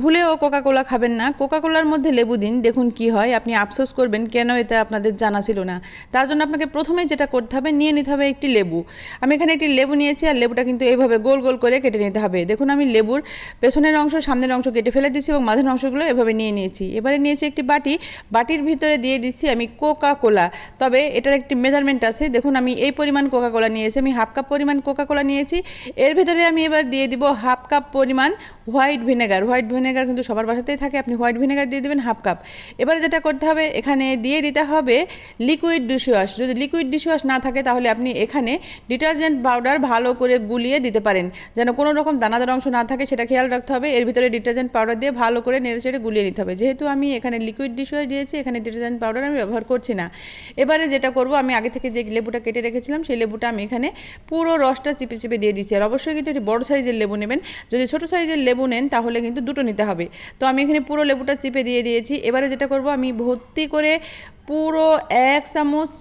ভুলেও কোকা কোলা খাবেন না। কোকা কোলার মধ্যে লেবু দিন, দেখুন কি হয়। আপনি আফসোস করবেন, কেন এটা আপনাদের জানা ছিল না। তার জন্য আপনাকে প্রথমে যেটা করতে হবে, নিয়ে নিতে হবে একটি লেবু। আমি এখানে একটি লেবু নিয়েছি, আর লেবুটা কিন্তু এইভাবে গোল গোল করে কেটে নিতে হবে। দেখুন, আমি লেবুর পেছনের অংশ, সামনের অংশ কেটে ফেলে দিচ্ছি এবং মাঝের অংশগুলো এভাবে নিয়ে নিয়েছি। এবারে নিয়েছি একটি বাটি। বাটির ভিতরে দিয়ে দিচ্ছি আমি কোকা কোলা তবে এটার একটি মেজারমেন্ট আছে। দেখুন, আমি এই পরিমাণ কোকা কোলা নিয়েছি। আমি হাফ কাপ পরিমাণ কোকা কোলা নিয়েছি। এর ভেতরে আমি এবার দিয়ে দিব হাফ কাপ পরিমাণ হোয়াইট ভিনেগার হোয়াইট ভিনেগার কিন্তু সবার বাসাতেই থাকে, আপনি হোয়াইট ভিনেগার দিয়ে দেবেন হাফ কাপ। এবারে যেটা করতে হবে, এখানে দিয়ে দিতে হবে লিকুইড ডিশওয়াশ যদি লিকুইড ডিশওয়াশ না থাকে, তাহলে আপনি এখানে ডিটারজেন্ট পাউডার ভালো করে গুলিয়ে দিতে পারেন। যেন কোনো রকম দানাদার অংশ না থাকে, সেটা খেয়াল রাখতে হবে। এর ভিতরে ডিটারজেন্ট পাউডার দিয়ে ভালো করে নেড়ে চেড়ে গুলিয়ে নিতে হবে। যেহেতু আমি এখানে লিকুইড ডিশওয়াশ দিয়েছি, এখানে ডিটারজেন্ট পাউডার আমি ব্যবহার করছি না। এবারে যেটা করব, আমি আগে থেকে যে লেবুটা কেটে রেখেছিলাম, সেই লেবুটা আমি এখানে পুরো রসটা চিপে চিপে দিয়ে দিচ্ছি। আর অবশ্যই কিন্তু এটি বড় সাইজের লেবু নেবেন। যদি ছোটো সাইজের লেবু নেন, তাহলে কিন্তু দুটো নিতে হবে। তো আমি এখানে পুরো লেবুটা চিপে দিয়ে দিয়েছি। এবারে যেটা করব, আমি ভর্তি করে পুরো এক চামচ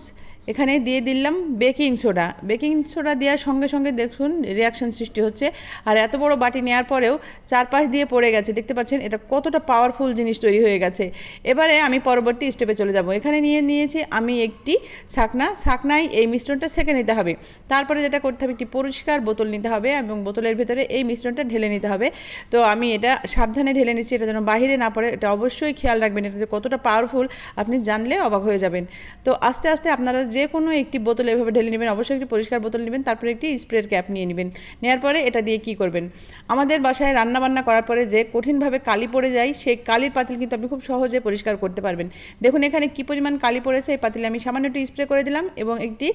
এখানে দিয়ে দিলাম বেকিং সোডা। বেকিং সোডা দেওয়ার সঙ্গে সঙ্গে দেখুন রিয়াকশন সৃষ্টি হচ্ছে। আর এত বড় বাটি নেওয়ার পরেও চারপাশ দিয়ে পড়ে গেছে। দেখতে পাচ্ছেন, এটা কতটা পাওয়ারফুল জিনিস তৈরি হয়ে গেছে। এবারে আমি পরবর্তী স্টেপে চলে যাব। এখানে নিয়ে নিয়েছি আমি একটি ছাকনা ছাকনায় এই মিশ্রণটা সেঁকে নিতে হবে। তারপরে যেটা করতে হবে, একটি পরিষ্কার বোতল নিতে হবে এবং বোতলের ভেতরে এই মিশ্রণটা ঢেলে নিতে হবে। তো আমি এটা সাবধানে ঢেলে নিচ্ছি, এটা যেন বাহিরে না পড়ে। এটা অবশ্যই খেয়াল রাখবেন, এটা যে কতটা পাওয়ারফুল আপনি জানলে অবাক হয়ে যাবেন। তো আস্তে আস্তে আপনারা যে কোনো একটি বোতল এভাবে ঢেলে নেবেন, অবশ্যই একটি পরিষ্কার বোতল নেবেন, তারপরে একটি স্প্রের ক্যাপ নিয়ে নেবেন। নেওয়ার পরে এটা দিয়ে কি করবেন? আমাদের বাসায় রান্না বান্না করার পরে যে কঠিনভাবে কালি পড়ে যায়, সেই কালির পাতিল কিন্তু আপনি খুব সহজে পরিষ্কার করতে পারবেন। দেখুন, এখানে কি পরিমাণ কালি পড়েছে, এই পাতিলে আমি সামান্য একটু স্প্রে করে দিলাম এবং একটি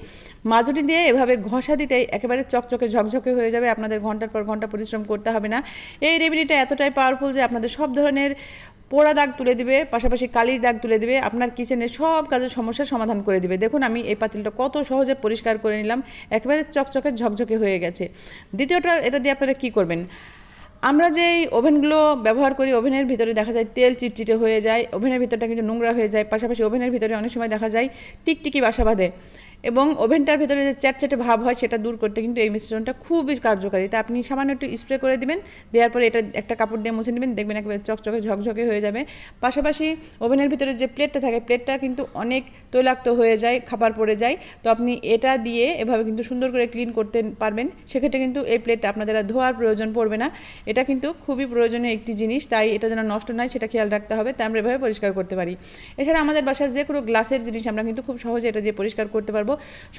মাজুটি দিয়ে এভাবে ঘষা দিতে একেবারে চকচকে ঝকঝকে হয়ে যাবে, আপনাদের ঘণ্টার পর ঘণ্টা পরিশ্রম করতে হবে না। এই রেমেডিটা এতটাই পাওয়ারফুল যে আপনাদের সব ধরনের পোড়া দাগ তুলে দিবে, পাশাপাশি কালির দাগ তুলে দিবে, আপনার কিচেনের সব কাজের সমস্যার সমাধান করে দিবে। দেখুন, আমি এই পাতিলটা কত সহজে পরিষ্কার করে নিলাম, একেবারে চকচকে ঝকঝকে হয়ে গেছে। দ্বিতীয়টা, এটা দিয়ে আপনারা কী করবেন? আমরা যেই ওভেনগুলো ব্যবহার করি, ওভেনের ভিতরে দেখা যায় তেল চিটচিটে হয়ে যায়, ওভেনের ভিতরটা কিন্তু নোংরা হয়ে যায়, পাশাপাশি ওভেনের ভিতরে অনেক সময় দেখা যায় টিকটিকি বাসা বাঁধে। এবং ওভেনটার ভিতরে যে চ্যাটচ্যাটে ভাব হয় সেটা দূর করতে কিন্তু এই মিশ্রণটা খুবই কার্যকারী। তা আপনি সামান্য একটু স্প্রে করে দিবেন, দেওয়ার পরে এটা একটা কাপড় দিয়ে মুছে নেবেন, দেখবেন একেবারে চকচকে ঝকঝকে হয়ে যাবে। পাশাপাশি ওভেনের ভিতরে যে প্লেটটা থাকে প্লেটটা কিন্তু অনেক তৈলাক্ত হয়ে যায়, খাবার পড়ে যায়। তো আপনি এটা দিয়ে এভাবে কিন্তু সুন্দর করে ক্লিন করতে পারবেন। সেক্ষেত্রে কিন্তু এই প্লেটটা আপনাদের আর ধোয়ার প্রয়োজন পড়বে না। এটা কিন্তু খুবই প্রয়োজনীয় একটি জিনিস, তাই এটা যেন নষ্ট নয়, সেটা খেয়াল রাখতে হবে। তাই আমরা এভাবে পরিষ্কার করতে পারি। এছাড়া আমাদের বাসার যে কোনো গ্লাসের জিনিস আমরা কিন্তু খুব সহজে এটা দিয়ে পরিষ্কার করতে পারব।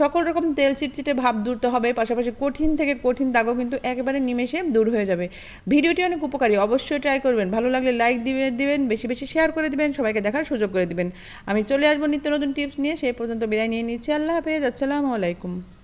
সকল রকম তেল চিটচিটে ভাব দূর তো হবে, পাশাপাশি কঠিন থেকে কঠিন দাগও কিন্তু একেবারে নিমেষে দূর হয়ে যাবে। ভিডিওটি অনেক উপকারী, অবশ্যই ট্রাই করবেন। ভালো লাগলে লাইক দিয়ে দিবেন, বেশি বেশি শেয়ার করে দিবেন, সবাইকে দেখার সুযোগ করে দিবেন। আমি চলে আসব নিত্য নতুন টিপস নিয়ে, সেই পর্যন্ত বিদায় নিয়ে নিচ্ছি। আল্লাহ হাফেজ, আসসালামু আলাইকুম।